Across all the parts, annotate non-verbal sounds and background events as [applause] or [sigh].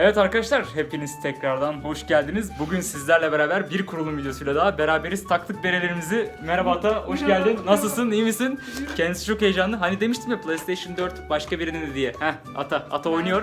Evet arkadaşlar hepiniz tekrardan hoş geldiniz. Bugün sizlerle beraber bir kurulum videosuyla daha beraberiz. Taktık berelerimizi. Merhaba Ata, hoş geldin. Nasılsın, iyi misin? Kendisi çok heyecanlı. Hani demiştim ya PlayStation 4 başka birinin diye. Heh Ata, Ata oynuyor.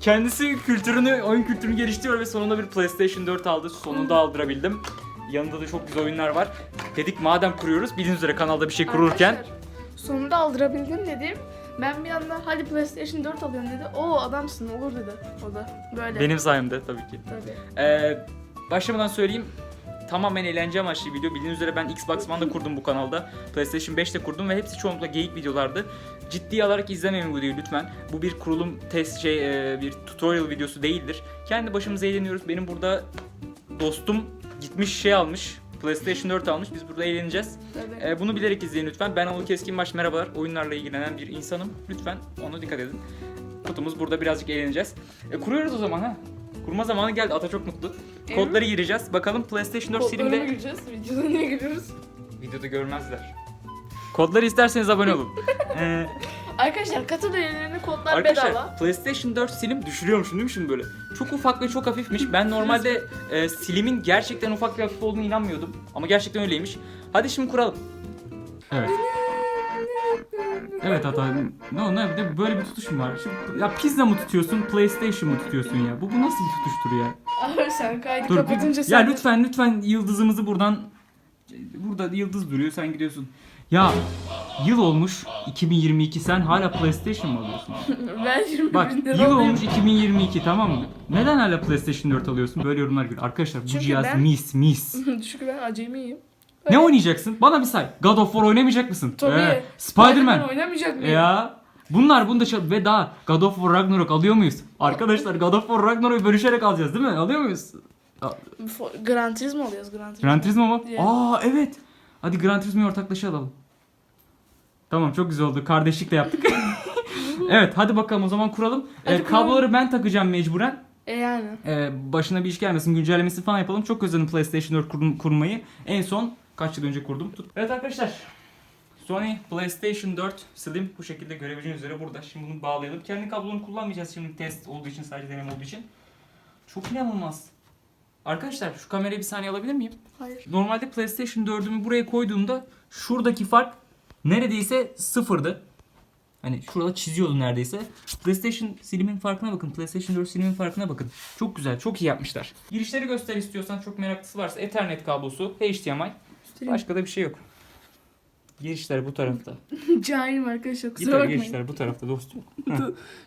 Kendisi kültürünü, oyun kültürünü geliştiriyor ve sonunda bir PlayStation 4 aldı. Sonunda aldırabildim. Yanında da çok güzel oyunlar var. Dedik madem kuruyoruz, bildiğiniz üzere kanalda bir şey kururken Arkadaşlar, sonunda aldırabildim dedim. Ben bir anda hadi PlayStation 4 alıyorum dedi. Oo adamsın olur dedi. O da böyle. benim sayemde tabii ki. Tabii. Ee, başlamadan söyleyeyim. Tamamen eğlence amaçlı bir video. Bildiğiniz üzere ben Xbox One'da kurdum bu kanalda. PlayStation 5'te kurdum ve hepsi çoğunlukla geyik videolardı. Ciddi alarak izlemeyin bu videoyu lütfen. Bu bir kurulum test şey e, bir tutorial videosu değildir. Kendi başımıza eğleniyoruz. Benim burada dostum gitmiş şey almış. PlayStation 4 almış. Biz burada eğleneceğiz. Tabii. Ee, bunu bilerek izleyin lütfen. Ben Anıl Keskinbaş merhabalar. Oyunlarla ilgilenen bir insanım. Lütfen ona dikkat edin. Kutumuz burada birazcık eğleneceğiz. E, kuruyoruz o zaman ha. Kurma zamanı geldi. Ata çok mutlu. Evet. Kodları gireceğiz. Bakalım PlayStation 4 Kodlarına Slim'de gireceğiz. Videoda niye giriyoruz? videoda görmezler. Kodları isterseniz abone olun. [laughs] Ee, Arkadaşlar katıl üyelerine kodlar arkadaşlar bedava. PlayStation 4 Slim düşürüyormuşum değil mi şimdi böyle? Çok ufak ve çok hafifmiş. Ben normalde e, Slim'in gerçekten ufak ve hafif olduğunu inanmıyordum. Ama gerçekten öyleymiş. Hadi şimdi kuralım. Evet. Evet hata. Ne ne bir de böyle bir tutuşum var. Şimdi, ya pizza mı tutuyorsun, PlayStation mı tutuyorsun ya? Bu bu nasıl bir tutuştur ya? Abi sen kaydı Dur. kapatınca Ya sen de- lütfen lütfen yıldızımızı buradan burada yıldız duruyor sen gidiyorsun. Ya yıl olmuş 2022 sen hala PlayStation mı alıyorsun? [laughs] ben 20 Bak bin lira yıl alayım. olmuş 2022 tamam mı? Neden hala PlayStation 4 alıyorsun? Böyle yorumlar geliyor. Arkadaşlar bu Çünkü cihaz ben- mis mis. [laughs] Çünkü ben acemiyim. Ne oynayacaksın? Bana bir say. God of War oynamayacak mısın? Tabii. Ee, Spider-Man. oynamayacak mıyım? Ya bunlar bunda çal ve daha God of War Ragnarok alıyor muyuz? Arkadaşlar God of War Ragnarok'u bölüşerek alacağız değil mi? Alıyor muyuz? Fo- Gran Turismo alıyoruz Gran Turismo. Gran Turismo mu? Diye. Aa evet. Hadi Gran Turismo'yu ortaklaşa alalım. Tamam çok güzel oldu. Kardeşlikle yaptık. [laughs] evet hadi bakalım o zaman kuralım. Hadi Ee, kuralım. kabloları ben takacağım mecburen. E yani. Ee, başına bir iş gelmesin güncellemesi falan yapalım. Çok özledim PlayStation 4 kurum- kurmayı. En son kaç yıl önce kurdum. Tut. Evet arkadaşlar. Sony PlayStation 4 Slim bu şekilde görebileceğiniz üzere burada. Şimdi bunu bağlayalım. Kendi kablonu kullanmayacağız şimdi test olduğu için sadece deneme olduğu için. Çok inanılmaz. Arkadaşlar şu kamerayı bir saniye alabilir miyim? Hayır. Normalde PlayStation 4'ümü buraya koyduğumda şuradaki fark neredeyse sıfırdı. Hani şurada çiziyordu neredeyse. PlayStation Slim'in farkına bakın. PlayStation 4 Slim'in farkına bakın. Çok güzel, çok iyi yapmışlar. Girişleri göster istiyorsan çok meraklısı varsa Ethernet kablosu, HDMI. Başka da bir şey yok. Girişler bu tarafta. [laughs] Cahilim arkadaşlar kusura Gitar bakmayın. girişler bu tarafta dostum. [laughs] [laughs]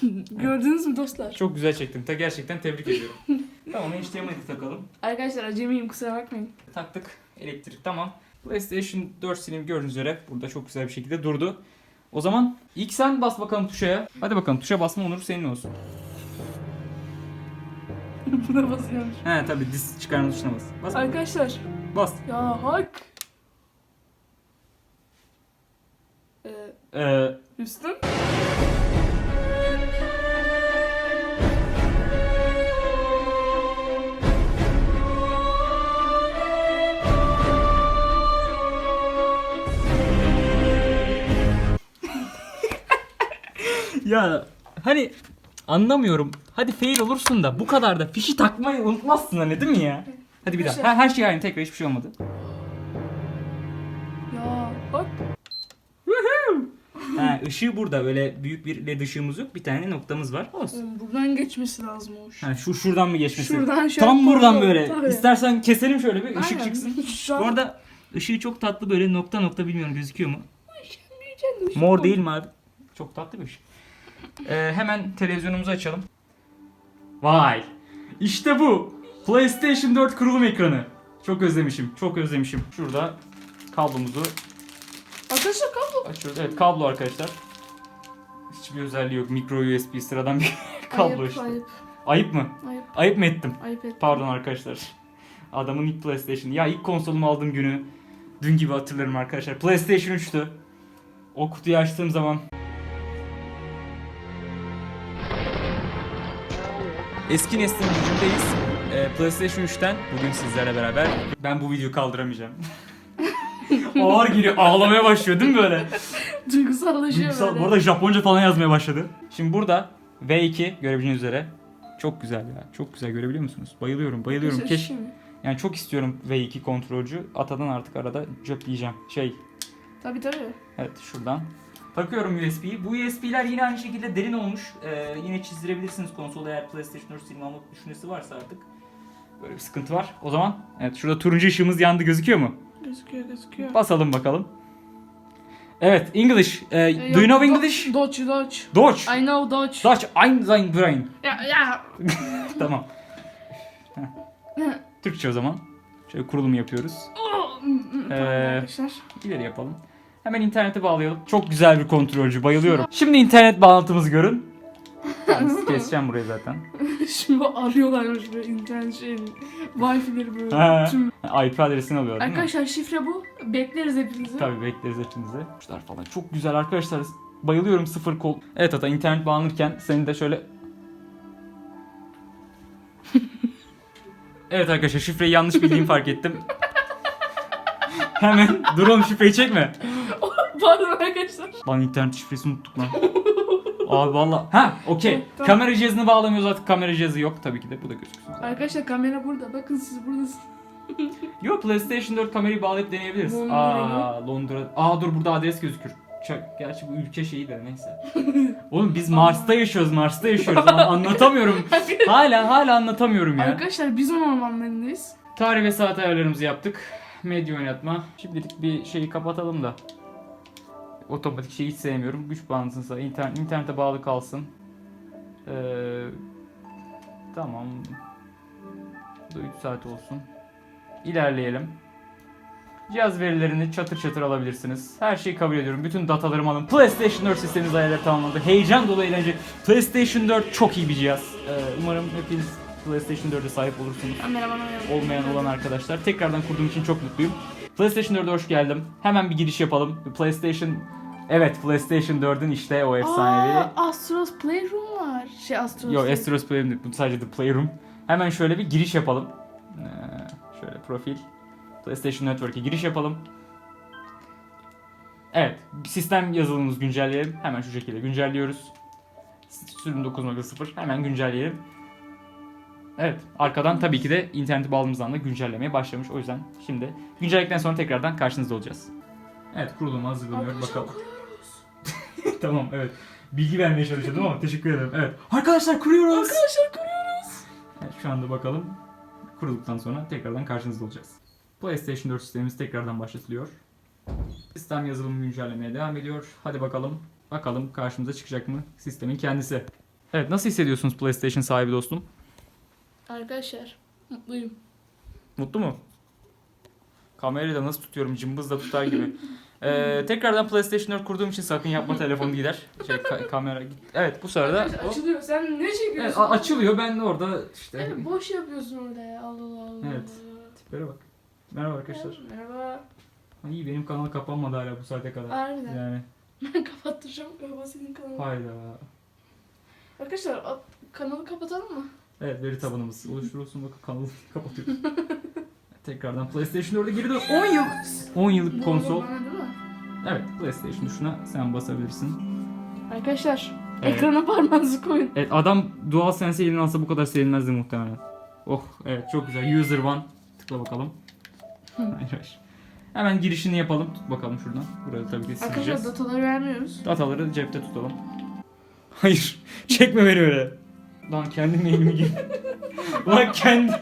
[laughs] Gördünüz mü dostlar? Çok güzel çektin. Ta gerçekten tebrik ediyorum. [laughs] tamam HDMI'yi takalım. Arkadaşlar acemiyim kusura bakmayın. taktık. Elektrik tamam. PlayStation 4 Slim gördüğünüz üzere burada çok güzel bir şekilde durdu. O zaman ilk sen bas bakalım tuşa. Hadi bakalım tuşa basma onur senin olsun. [laughs] Buna basıyormuş. He tabi disk çıkarma tuşuna bas. Bas. Arkadaşlar Bas. ya hak. Ee, Ee, üstüm. Ya hani anlamıyorum. Hadi fail olursun da bu kadar da fişi takmayı unutmazsın hani değil mi ya? Hadi bir daha. Ha, her şey aynı tekrar hiçbir şey olmadı. Ya bak. Ha, ışığı burada böyle büyük bir led ışığımız yok. Bir tane noktamız var. Olsun. Buradan geçmesi lazımmış. Ha, şu şuradan mı geçmesi? Şuradan şöyle Tam buradan böyle. Tabii. İstersen keselim şöyle bir ışık çıksın. [laughs] Şu an Bu arada ışığı çok tatlı böyle nokta nokta bilmiyorum gözüküyor mu? ışık Mor değil mi abi? Çok tatlı bir ışık. Ee, hemen televizyonumuzu açalım. Vay. İşte bu. PlayStation 4 kurulum ekranı. Çok özlemişim. Çok özlemişim. Şurada kablomuzu Arkadaşlar kablo. açıyoruz. Evet kablo arkadaşlar. Hiçbir özelliği yok. Micro USB sıradan bir [laughs] kablo ayıp, işte. Ayıp Ayıp mı? ayıp Ayıp mı ettim? ayıp et. Pardon arkadaşlar. Adamın ilk PlayStation. Ya ilk konsolumu aldığım günü dün gibi hatırlarım arkadaşlar. PlayStation 3'tü. O kutuyu açtığım zaman Eski neslin gücündeyiz. Ee, PlayStation 3'ten bugün sizlerle beraber ben bu videoyu kaldıramayacağım. [laughs] Ağır giriyor. Ağlamaya başlıyor değil mi böyle? Duygusallaşıyor Duygusal. böyle. Bu arada Japonca falan yazmaya başladı. Şimdi burada V2 görebileceğiniz üzere Çok güzel ya. Çok güzel görebiliyor musunuz? Bayılıyorum, bayılıyorum. Keş, yani çok istiyorum V2 kontrolcü. Atadan artık arada cöpleyeceğim. Şey, Tabii tabii. evet şuradan. Takıyorum USB'yi. Bu USB'ler yine aynı şekilde derin olmuş. Ee, yine çizdirebilirsiniz konsolda eğer PlayStation 4 Slim almak düşüncesi varsa artık. Böyle bir sıkıntı var. O zaman evet şurada turuncu ışığımız yandı gözüküyor mu? Gözüküyor gözüküyor. Basalım bakalım. Evet, English. Ee, Ee, do yok, you know English? Dodge Dodge. Dutch. I know Dodge. Dutch. Ein sein Brain. Ya ya. [laughs] tamam. [laughs] Türkçe o zaman. Şöyle kurulum yapıyoruz. Oh, mm, mm, tamam Ee, arkadaşlar. İleri yapalım. Hemen internete bağlayalım. Çok güzel bir kontrolcü. Bayılıyorum. Şimdi internet bağlantımızı görün. Ben [laughs] keseceğim burayı zaten. [laughs] Şimdi arıyorlarmış böyle internet şeyini. Wi-Fi'leri böyle. Ha. Tüm. IP adresini alıyor değil mi? Arkadaşlar şifre bu. Bekleriz hepinizi. Tabii bekleriz hepinizi. Kuşlar falan çok güzel arkadaşlar. Bayılıyorum sıfır kol. Evet Ata internet bağlanırken seni de şöyle... [laughs] evet arkadaşlar şifreyi yanlış bildiğimi fark ettim. Hemen dur oğlum şifreyi çekme. [laughs] Pardon arkadaşlar. Lan internet şifresini unuttuk lan. Abi valla. Ha okey. Tamam. Kamera cihazını bağlamıyoruz artık kamera cihazı yok tabii ki de bu da gözüksün. Arkadaşlar kamera burada. Bakın siz buradasınız. [laughs] Yok PlayStation 4 kamerayı bağlayıp deneyebiliriz. Londra Aa Londra. Aa dur burada adres gözükür. Ç- Gerçi bu ülke şeyi de neyse. [laughs] Oğlum biz Mars'ta yaşıyoruz, Mars'ta yaşıyoruz anlatamıyorum. Hala hala anlatamıyorum ya. Arkadaşlar biz onun ormanlarındayız. Tarih ve saat ayarlarımızı yaptık. Medya oynatma. Şimdilik bir şeyi kapatalım da. Otomatik şeyi hiç sevmiyorum. Güç bağlantısıysa internet, internete bağlı kalsın. Ee, tamam. Bu da 3 saat olsun. İlerleyelim. Cihaz verilerini çatır çatır alabilirsiniz. Her şeyi kabul ediyorum. Bütün datalarımı alın. PlayStation 4 sisteminiz ayarları tamamlandı. Heyecan dolu eğlence. PlayStation 4 çok iyi bir cihaz. Ee, umarım hepiniz PlayStation 4'e sahip olursunuz olmayan olan arkadaşlar. Tekrardan kurduğum için çok mutluyum. PlayStation 4'e hoş geldim. Hemen bir giriş yapalım. PlayStation Evet PlayStation 4'ün işte o efsanevi. Aa, Astros Playroom var. Şey Astros. Yo değil. Astros Playroom değil, bu sadece The Playroom. Hemen şöyle bir giriş yapalım. Ee, şöyle profil. PlayStation Network'e giriş yapalım. Evet, sistem yazılımımızı güncelleyelim. Hemen şu şekilde güncelliyoruz. Sürüm 9.0 hemen güncelleyelim. Evet, arkadan tabii ki de interneti bağladığımızdan da güncellemeye başlamış. O yüzden şimdi güncelledikten sonra tekrardan karşınızda olacağız. Evet, kurulumu hazırlanıyor. Arkadaşlar Bakalım. [laughs] tamam, evet. Bilgi vermeye çalışıyordum ama teşekkür ederim. Evet. Arkadaşlar kuruyoruz. Arkadaşlar kuruyoruz. Evet, şu anda bakalım. Kurulduktan sonra tekrardan karşınızda olacağız. PlayStation 4 sistemimiz tekrardan başlatılıyor. Sistem yazılımı güncellemeye devam ediyor. Hadi bakalım. Bakalım karşımıza çıkacak mı sistemin kendisi. Evet nasıl hissediyorsunuz PlayStation sahibi dostum? Arkadaşlar mutluyum. Mutlu mu? Kamerayı da nasıl tutuyorum cımbızla tutar gibi. [laughs] Ee, tekrardan PlayStation 4 kurduğum için sakın yapma telefon gider. Şey, ka- kamera git. Evet bu sırada Arkadaşlar o- açılıyor. Sen ne Evet, çekiyorsun? a- açılıyor ben de orada işte. Evet, boş yapıyorsun orada ya. Allah Allah. Evet. Tiplere bak. Merhaba arkadaşlar. Merhaba. İyi benim kanal kapanmadı hala bu saate kadar. Harbiden. Yani [laughs] Ben kapattıracağım galiba senin kanalını. hayda. Arkadaşlar kanalı kapatalım mı? Evet veri tabanımız oluşturulsun bakın kanalı [laughs] kapatıyoruz. Tekrardan PlayStation 4'e geri dön. 10 yıl. 10 yıllık konsol. Evet PlayStation tuşuna sen basabilirsin. Arkadaşlar Evet. ekrana parmağınızı koyun. Evet adam DualSense eline alsa bu kadar sevinmezdi muhtemelen. Oh evet çok güzel. User one. Tıkla bakalım. hayır hayır. Hemen girişini yapalım. Tut bakalım şuradan. Burayı tabii ki Arkadaşlar sileceğiz. dataları vermiyoruz. Dataları cepte tutalım. Hayır. [laughs] Çekme beni öyle. Lan kendi mailimi gir. [laughs] Lan kendi...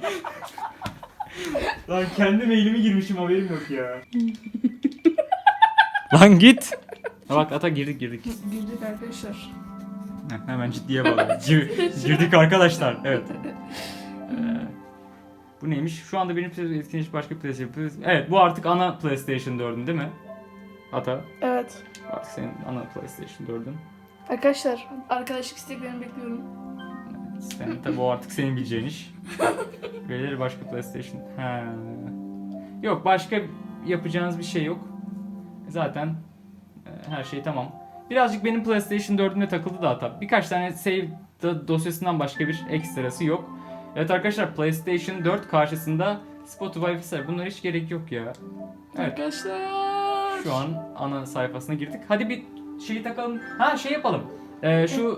Lan kendi mailimi girmişim haberim yok ya. Lan git. Ha bak ata girdik girdik. Girdik arkadaşlar. Heh, hemen ciddiye bağlı. Gir- girdik arkadaşlar. Evet. Ee, bu neymiş? Şu anda benim PlayStation etkinleşmiş başka PlayStation. Evet bu artık ana PlayStation 4'ün değil mi? Ata. Evet. Artık senin ana PlayStation 4'ün. Arkadaşlar arkadaşlık isteklerini bekliyorum. Sen tabi o artık senin bileceğin iş. [laughs] Verileri başka PlayStation. Ha. Yok başka yapacağınız bir şey yok. Zaten e, her şey tamam. Birazcık benim PlayStation 4'üme takıldı da hatta. Birkaç tane save da- dosyasından başka bir ekstrası yok. Evet arkadaşlar PlayStation 4 karşısında Spotify vesaire bunlara hiç gerek yok ya. Evet. Arkadaşlar. Şu an ana sayfasına girdik. Hadi bir şeyi takalım. Ha şey yapalım. Ee, şu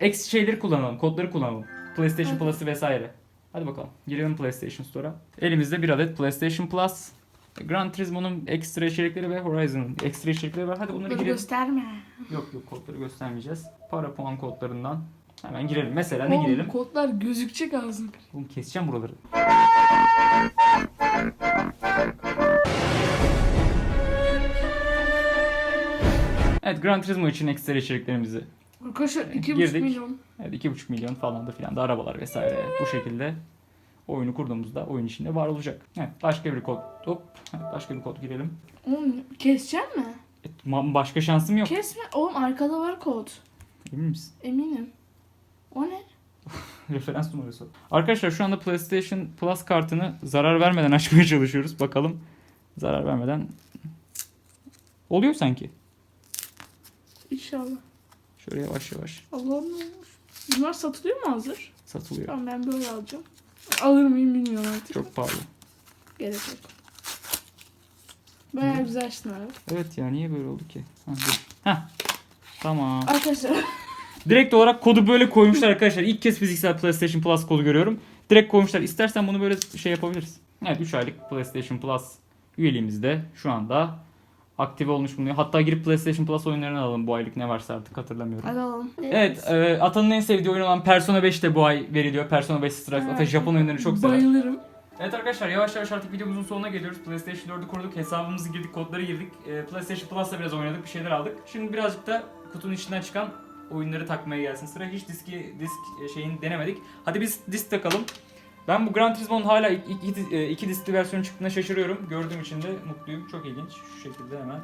X şeyleri kullanalım, kodları kullanalım. PlayStation. Plus'ı vesaire. Hadi bakalım. Girelim PlayStation Store'a. Elimizde bir adet PlayStation Plus. Gran Turismo'nun ekstra içerikleri ve Horizon'ın ekstra içerikleri var. Hadi bunları Bunları girelim. gösterme. Yok yok kodları göstermeyeceğiz. Para puan kodlarından hemen girelim. Mesela ne Oğlum, girelim? Kodlar gözükecek ağzına. Oğlum keseceğim buraları. Evet Gran Turismo için ekstra içeriklerimizi Arkadaşlar 2,5 Girdik. milyon. Evet 2,5 milyon falan da filan da arabalar vesaire bu şekilde oyunu kurduğumuzda oyun içinde var olacak. Evet başka bir kod. Hop. Evet, başka bir kod girelim. Oğlum kesecek mi? E, ma- başka şansım yok. Kesme. Oğlum arkada var kod. Emin misin? Eminim. O ne? [laughs] Referans numarası. Arkadaşlar şu anda PlayStation Plus kartını zarar vermeden [laughs] açmaya çalışıyoruz. Bakalım zarar vermeden oluyor sanki. İnşallah. Şöyle yavaş yavaş Allah'ım ne? Bunlar satılıyor mu hazır? satılıyor. Tamam ben böyle alacağım. Alır mıyım bilmiyorum artık. Çok pahalı. Gerek yok. Bayağı güzel abi. Evet ya niye böyle oldu ki? Ha, dur. Heh. Tamam. Arkadaşlar Direkt olarak kodu böyle koymuşlar arkadaşlar. İlk kez fiziksel PlayStation Plus kodu görüyorum. Direkt koymuşlar. İstersen bunu böyle şey yapabiliriz. Evet 3 aylık PlayStation Plus üyeliğimiz de şu anda aktive olmuş bulunuyor. Hatta girip PlayStation Plus oyunlarını alalım bu aylık ne varsa artık hatırlamıyorum. alalım. Evet, e, Atan'ın en sevdiği oyun olan Persona 5 de bu ay veriliyor. Persona 5 Strikes. Ata Evet. Japon oyunlarını çok sever. Bayılırım. Evet arkadaşlar yavaş yavaş artık videomuzun sonuna geliyoruz. PlayStation 4'ü kurduk, hesabımızı girdik, kodları girdik. E, PlayStation Plus'la biraz oynadık, bir şeyler aldık. Şimdi birazcık da kutunun içinden çıkan oyunları takmaya gelsin sıra. Hiç diski disk e, şeyini denemedik. Hadi biz disk takalım. Ben bu Gran Turismo'nun hala iki, iki, e, iki diskli versiyonu çıktığına şaşırıyorum. Gördüğüm için de mutluyum. Çok ilginç. Şu şekilde hemen.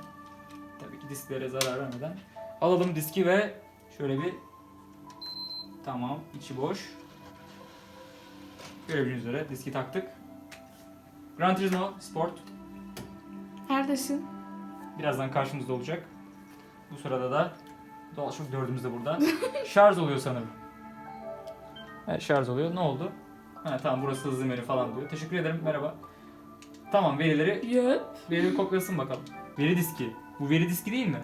Tabii ki disklere zarar vermeden. Alalım diski ve şöyle bir Tamam, içi boş. Görebildiğiniz üzere diski taktık. Gran Turismo Sport Neredesin? birazdan karşımızda olacak. Bu sırada da doğal şok dördümüz de burada. [laughs] şarj oluyor sanırım. Evet şarj oluyor. Ne oldu? Ha, tamam burası hızlı menü falan diyor. Teşekkür ederim. Merhaba. Tamam verileri Yok. verileri kopyalasın bakalım. Veri diski. Bu veri diski değil mi?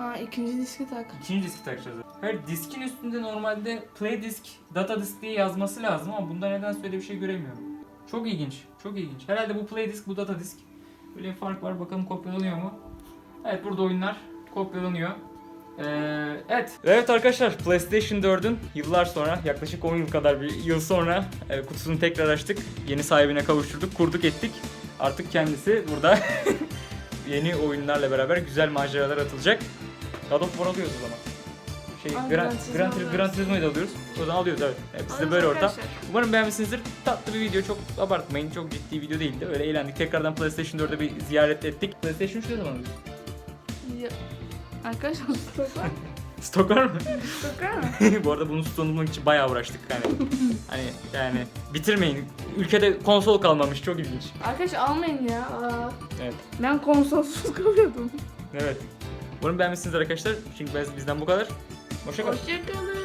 Aa ikinci diski tak. İkinci diski takacağız. Hayır diskin üstünde normalde play disk, data disk diye yazması lazım ama bunda nedense öyle bir şey göremiyorum. Çok ilginç, çok ilginç. Herhalde bu play disk, bu data disk. Böyle bir fark var. Bakalım kopyalanıyor mu? Evet burada oyunlar kopyalanıyor. Ee, evet. Evet arkadaşlar PlayStation 4'ün yıllar sonra yaklaşık 10 yıl kadar bir yıl sonra e, kutusunu tekrar açtık. Yeni sahibine kavuşturduk, kurduk ettik. Artık kendisi burada [laughs] yeni oyunlarla beraber güzel maceralar atılacak. God of War alıyoruz o zaman. Şey, Ay, Gran, Gran Turismo Gran, alıyoruz. Gran Turismo'yu da alıyoruz. O zaman alıyoruz evet. evet bizde böyle ortam. Umarım beğenmişsinizdir. Tatlı bir video. Çok abartmayın. Çok ciddi video değildi. Öyle eğlendik. Tekrardan PlayStation 4'e bir ziyaret ettik. PlayStation 3 ne zaman? Ya. Arkadaşlar stok var mı? Stok var mı? Stok var mı? Bu arada bunu tutundurmak için bayağı uğraştık hani. hani yani bitirmeyin. Ülkede konsol kalmamış. Çok ilginç. Arkadaş almayın ya. Aa, Evet. ben konsolsuz [laughs] kalıyordum. Evet. Umarım beğenmişsinizdir arkadaşlar. Çünkü bizden bu kadar. Hoşçakalın. Hoşçakalın.